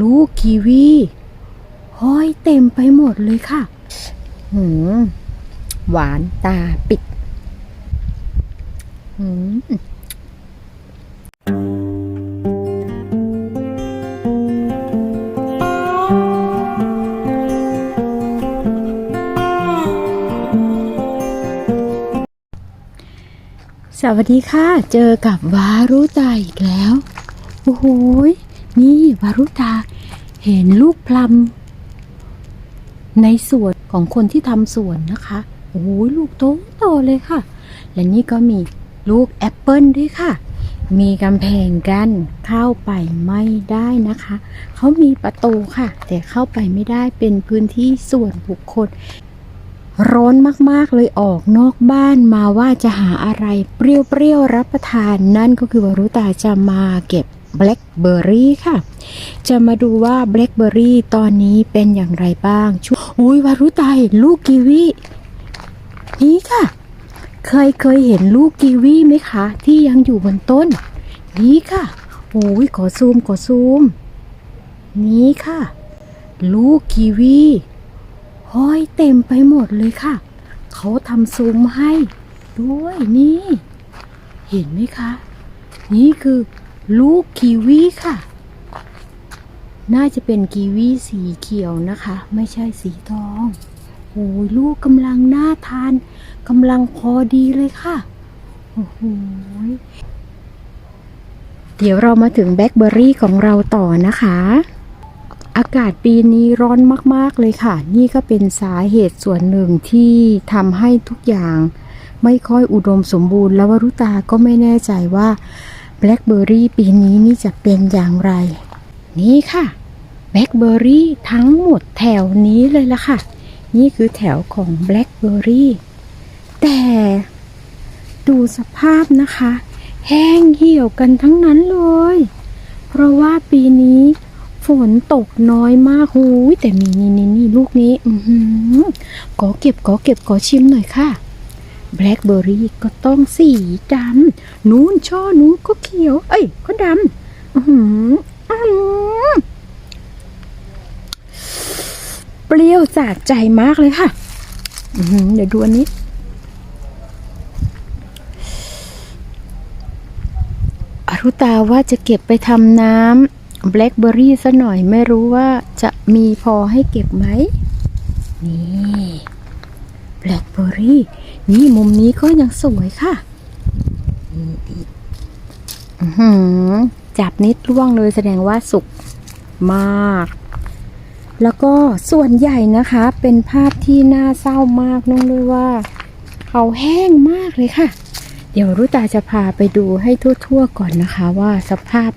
ลูกกีวีห้อยเต็มไปหมดเลยค่ะ หืม หวานตาปิด หืมสวัสดีค่ะ เจอกับวารุตาอีกแล้ว โอ้โห นี่วารุตาเห็นลูกพลัมในสวนของคนที่ทำสวนนะคะ โอ้โหยลูกโตโตเลยค่ะ และนี่ก็มีลูกแอปเปิลด้วยค่ะ มีกำแพงกันเข้าไปไม่ได้นะคะ เขามีประตูค่ะ แต่เข้าไปไม่ได้เป็นพื้นที่ส่วนบุคคล ร้อนมากๆเลยออกนอกบ้านมาว่าจะหาอะไรเปรี้ยวๆรับประทานนั่นก็คือวารุตาจะมาเก็บ แบล็คเบอร์รี่ค่ะ จะมาดูว่าแบล็คเบอร์รี่ตอนนี้เป็นอย่างไรบ้างช่วอุ้ยวารุตาเห็นลูกกีวีนี่ค่ะ เคยเคยเห็นลูกกีวีไหมคะ ที่ยังอยู่บนต้น นี่ค่ะโอ้ยขอซูมขอซูม นี่ค่ะ ลูกกีวีห้อยเต็มไปหมดเลยค่ะ เขาทำซุ้มให้ ด้วยนี่ เห็นไหมคะ นี่คือ ลูกกีวีค่ะ น่าจะเป็นกีวีสีเขียวนะคะ ไม่ใช่สีทองโอ้ยลูกกำลังน่าทานกำลังพอดีเลยค่ะโอ้โหเดี๋ยวเรามาถึงแบล็คเบอร์รี่ของเราต่อนะคะ อากาศปีนี้ร้อนมากๆเลยค่ะ นี่ก็เป็นสาเหตุส่วนหนึ่งที่ทำให้ทุกอย่าง ไม่ค่อยอุดมสมบูรณ์แล้ววรุตาก็ไม่แน่ใจว่า แบล็คเบอร์รี่ปีนี้นี่จะเป็นอย่างไร นี่ค่ะแบล็คเบอร์รี่ทั้งหมดแถวนี้เลยละค่ะ นี่คือแถวของแบล็คเบอร์รี่แต่ดูสภาพนะคะ แห้งเหี่ยวกันทั้งนั้นเลย เพราะว่าปีนี้ฝนตกน้อยมากหูยแต่มีนี่นี่นี่ลูกนี้ อือหือขอเก็บขอเก็บขอชิมหน่อยค่ะ แบล็คเบอร์รี่ก็ต้องสีดำนู้นช่อนู้นก็เขียว เอ้ย ก็ดำอือหืออื้อหือเปรี้ยวจากใจมากเลยค่ะเดี๋ยวดูอันนี้ อรุตาว่าจะเก็บไปทำน้ำแบล็คเบอร์รี่ซะหน่อยไม่รู้ว่าจะมีพอให้เก็บไหม นี่ ล็คเบอร์รี่ นี่มุมนี้ก็ยังสวยค่ะนี่อื้อหือจับนิดร่วงเลยแสดงว่าสุกมาก แล้วก็ส่วนใหญ่นะคะ เป็นภาพที่น่าเศร้ามากน้องเลยว่า เขาแห้งมากเลยค่ะ เดี๋ยวรุตาจะพาไปดูให้ทั่วๆก่อนนะคะ ว่าสภาพ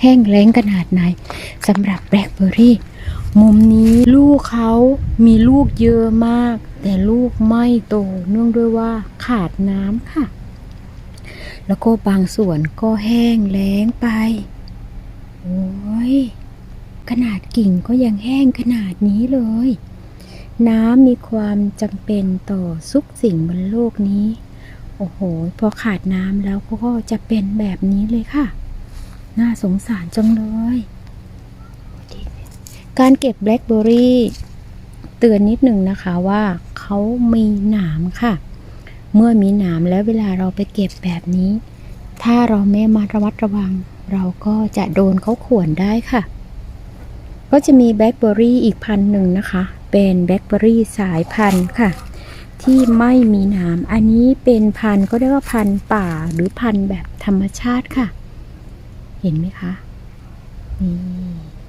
แห้งแล้งขนาดไหนสำหรับแบล็คเบอร์รี่ มุมนี้ลูกเขามีลูกเยอะมาก แต่ลูกไม่โตเนื่องด้วยว่าขาดน้ำค่ะ แล้วก็บางส่วนก็แห้งแล้งไป โอ้ย ขนาดกิ่งก็ยังแห้งขนาดนี้เลย น้ำมีความจำเป็นต่อทุกสิ่งบนโลกนี้ โอ้โห พอขาดน้ำแล้วก็จะเป็นแบบนี้เลยค่ะ น่าสงสารจังเลย การเก็บแบล็คเบอร์รี่เตือนนิดหนึ่งนะคะว่าเขามีหนามค่ะ เมื่อมีหนามแล้วเวลาเราไปเก็บแบบนี้ ถ้าเราไม่มาระมัดระวัง เราก็จะโดนเขาข่วนได้ค่ะ ก็จะมีแบล็คเบอร์รี่อีกพันหนึ่งนะคะ เป็นแบล็คเบอร์รี่สายพันธุ์ค่ะ ที่ไม่มีหนามอันนี้เป็นพันธุ์ก็เรียกว่าพันธุ์ป่าหรือพันธุ์แบบธรรมชาติค่ะ เห็นไหมคะนี่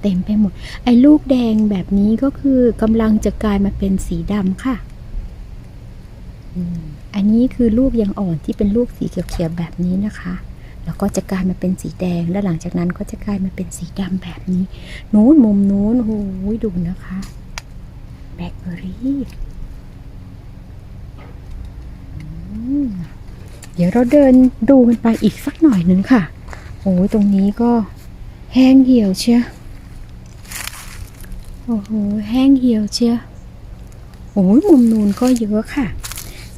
เต็มไปหมด ไอ้ลูกแดงแบบนี้ก็คือกำลังจะกลายมาเป็นสีดำค่ะอืมอันนี้คือลูกยังอ่อนที่เป็นลูกสีเขียวๆแบบนี้นะคะ แล้วก็จะกลายมาเป็นสีแดง แล้วหลังจากนั้นก็จะกลายมาเป็นสีดำแบบนี้ นู้นมุมนู้นโอ้ยดูนะคะแบล็คเบอร์รี่อืมเดี๋ยวเราเดินดูกันไปอีกสักหน่อยหนึ่งค่ะ โอ้ยตรงนี้ก็แห้งเหี่ยวเชียว โอ้โห แห้งเหี่ยวเชียวโอ้ยมุมนูนก็เยอะค่ะ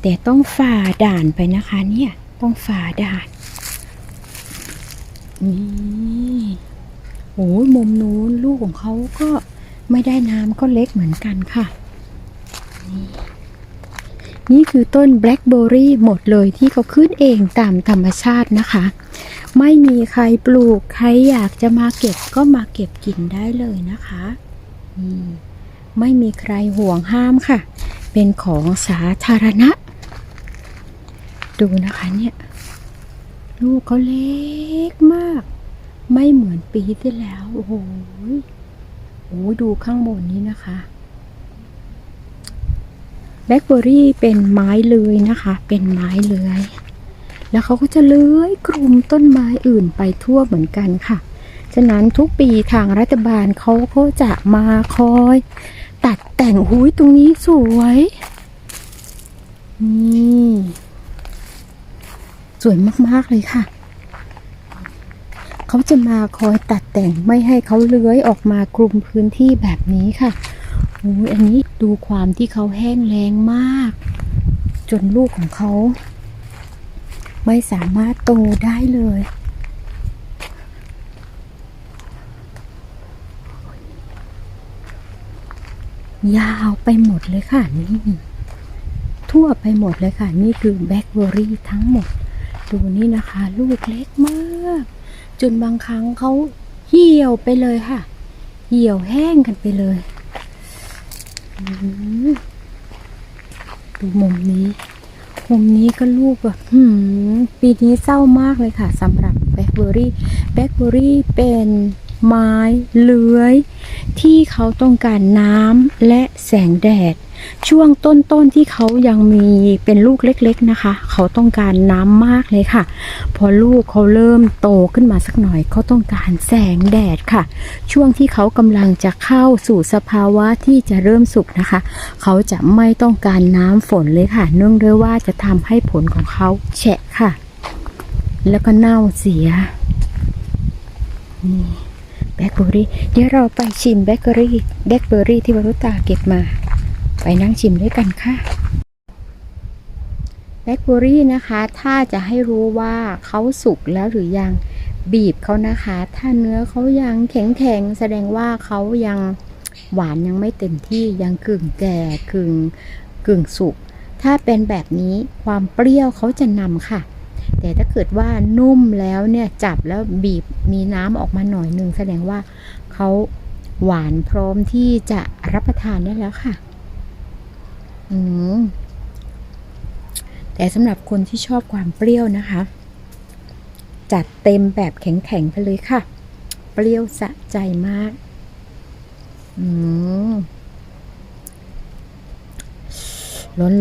แต่ต้องฝ่าด่านไปนะคะเนี่ย ต้องฝ่าด่าน นี่โอ้ยมุมนู้นลูกของเขาก็ไม่ได้น้ำก็เล็กเหมือนกันค่ะ นี่นี่คือต้นแบล็คเบอร์รี่หมดเลยที่เขาขึ้นเองตามธรรมชาตินะคะ ไม่มีใครปลูกใครอยากจะมาเก็บก็มาเก็บกินได้เลยนะคะ ไม่มีใครห่วงห้ามค่ะ เป็นของสาธารณะ ดูนะคะเนี่ย ลูกเขาเล็กมาก ไม่เหมือนปีที่แล้ว โอ้โหโอ้โหดูข้างบนนี้นะคะแบล็คเบอรี่เป็นไม้เลื้อยนะคะ เป็นไม้เลื้อย แล้วเขาก็จะเลื้อยคลุมต้นไม้อื่นไปทั่วเหมือนกันค่ะ ฉะนั้นทุกปีทางรัฐบาลเขาก็จะมาคอย ตัดแต่งหุ้ยตรงนี้สวยนี่สวยมาก ๆ เลยค่ะ เขาจะมาคอยตัดแต่งไม่ให้เขาเลื้อยออกมากลุ่มพื้นที่แบบนี้ค่ะอุ้ยอันนี้ดูความที่เขาแห้งแล้งมาก จนลูกของเขา ไม่สามารถโตได้เลย ยาวไปหมดเลยค่ะนี่ทั่วไปหมดเลยค่ะ นี่คือแบล็คเบอร์รี่ทั้งหมด ดูนี่นะคะ ลูกเล็กมาก จนบางครั้งเขาเหี่ยวไปเลยค่ะ เหี่ยวแห้งกันไปเลยดูมุมนี้มุมนี้ก็ลูกแบบปีนี้เศร้ามากเลยค่ะสำหรับแบล็คเบอร์รี่แบล็คเบอร์รี่เป็นไม้เลื้อย ที่เขาต้องการน้ำและแสงแดด ช่วงต้นๆที่เขายังมีเป็นลูกเล็กๆนะคะ เขาต้องการน้ำมากเลยค่ะ พอลูกเขาเริ่มโตขึ้นมาสักหน่อยเขาต้องการแสงแดดค่ะ ช่วงที่เขากำลังจะเข้าสู่สภาวะที่จะเริ่มสุกนะคะ เขาจะไม่ต้องการน้ำฝนเลยค่ะ เนื่องด้วยว่าจะทำให้ผลของเขาแฉะค่ะ แล้วก็เน่าเสียนี่ แบล็คเบอร์รี่เดี๋ยวเราไปชิมแบล็คเบอร์รี่แบล็คเบอร์รี่ที่วรุตาเก็บมา ไปนั่งชิมด้วยกันค่ะแบล็คเบอร์รี่นะคะ ถ้าจะให้รู้ว่าเขาสุกแล้วหรือยังบีบเขานะคะ ถ้าเนื้อเขายังแข็งๆแสดงว่าเขายังหวานยังไม่เต็มที่ยังกึ่งแก่กึ่งกึ่งสุก ถ้าเป็นแบบนี้ความเปรี้ยวเขาจะนำค่ะ แต่ถ้าเกิดว่านุ่มแล้วเนี่ยจับแล้วบีบมีน้ำออกมาหน่อยหนึ่งแสดงว่าเขาหวานพร้อมที่จะรับประทานได้แล้วค่ะ อืมแต่สำหรับคนที่ชอบความเปรี้ยวนะคะ จัดเต็มแบบแข็งๆไปเลยค่ะ เปรี้ยวสะใจมาก อืม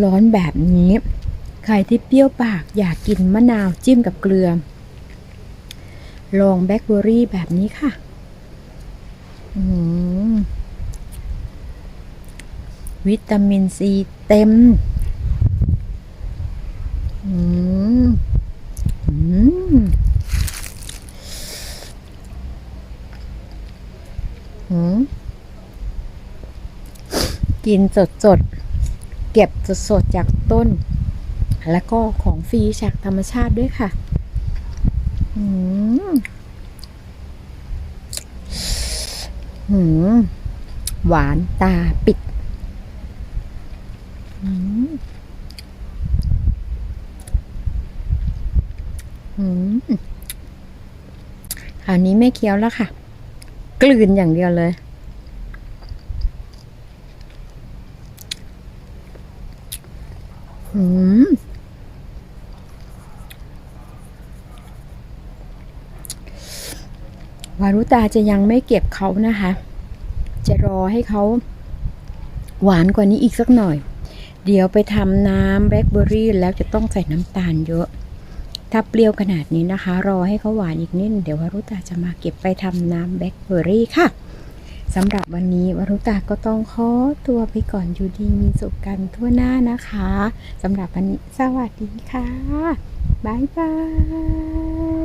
ร้อนๆแบบนี้ ใครที่เปรี้ยวปากอยากกินมะนาวจิ้มกับเกลือ ลองแบล็คเบอร์รี่แบบนี้ค่ะวิตามินซีเต็มอืมอืมอืมกินสดสดๆเก็บสดสดๆจากต้น แล้วก็ของฟรีจากธรรมชาติด้วยค่ะอืมหืมหวานตาปิดอืมอืมคราวนี้ไม่เคี้ยวแล้วค่ะ กลืนอย่างเดียวเลยอืม วารุตาจะยังไม่เก็บเขานะคะ จะรอให้เขาหวานกว่านี้อีกสักหน่อย เดี๋ยวไปทำน้ำแบล็คเบอร์รี่แล้วจะต้องใส่น้ำตาลเยอะ ถ้าเปรี้ยวขนาดนี้นะคะ รอให้เขาหวานอีกนิดเดี๋ยววารุตาจะมาเก็บไปทำน้ำแบล็คเบอร์รี่ค่ะสำหรับวันนี้วารุตาก็ต้องขอตัวไปก่อนอยู่ดีมีสุขกันทั่วหน้านะคะสำหรับวันนี้สวัสดีค่ะ บ๊ายบาย